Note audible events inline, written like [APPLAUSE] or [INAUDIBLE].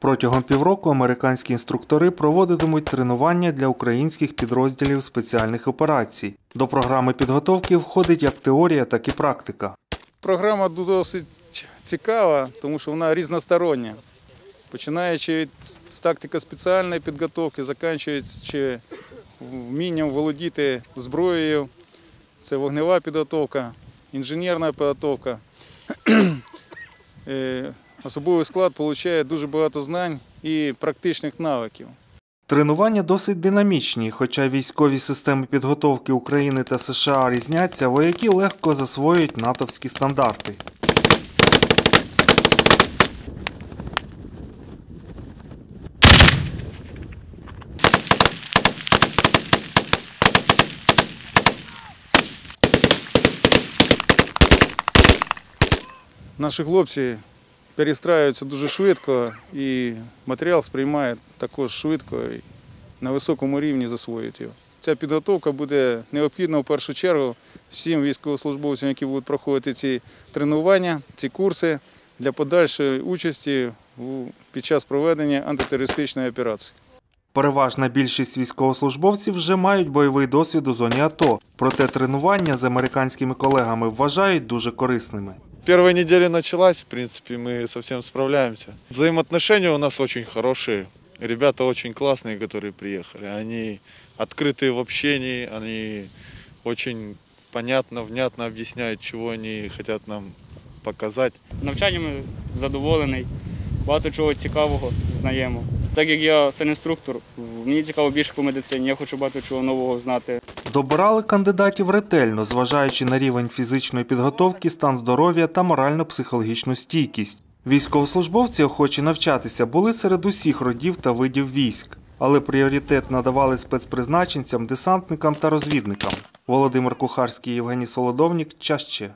Протягом півроку американські інструктори проводитимуть тренування для українських підрозділів спеціальних операцій. До програми підготовки входить як теорія, так і практика. Програма досить цікава, тому що вона різностороння. Починаючи з тактики спеціальної підготовки, закінчуючи вмінням володіти зброєю, це вогнева підготовка, інженерна підготовка. [CLEARS THROAT] Особовий склад отримує дуже багато знань і практичних навиків. Тренування досить динамічні, хоча військові системи підготовки України та США різняться, вояки легко засвоюють натовські стандарти. Наші хлопці перестраюються дуже швидко і матеріал сприймають також швидко і на високому рівні засвоюють його. Ця підготовка буде необхідна в першу чергу всім військовослужбовцям, які будуть проходити ці тренування, ці курси для подальшої участі під час проведення антитерористичної операції. Переважна більшість військовослужбовців вже мають бойовий досвід у зоні АТО, проте тренування з американськими колегами вважають дуже корисними. Первая неделя началась, в принципе, мы совсем справляемся. Взаимоотношения у нас очень хорошие. Ребята очень классные, которые приехали. Они открытые в общении, они очень понятно, внятно объясняют, чего они хотят нам показать. Навчаннями задоволений, багато чого цікавого знаємо. Так як я інструктор, мені цікаво більше по медицині, я хочу багато чого нового знати. Добирали кандидатів ретельно, зважаючи на рівень фізичної підготовки, стан здоров'я та морально-психологічну стійкість. Військовослужбовці, охочі навчатися, були серед усіх родів та видів військ, але пріоритет надавали спецпризначенцям, десантникам та розвідникам. Володимир Кухарський, Євгеній Солодовнік. Час ще.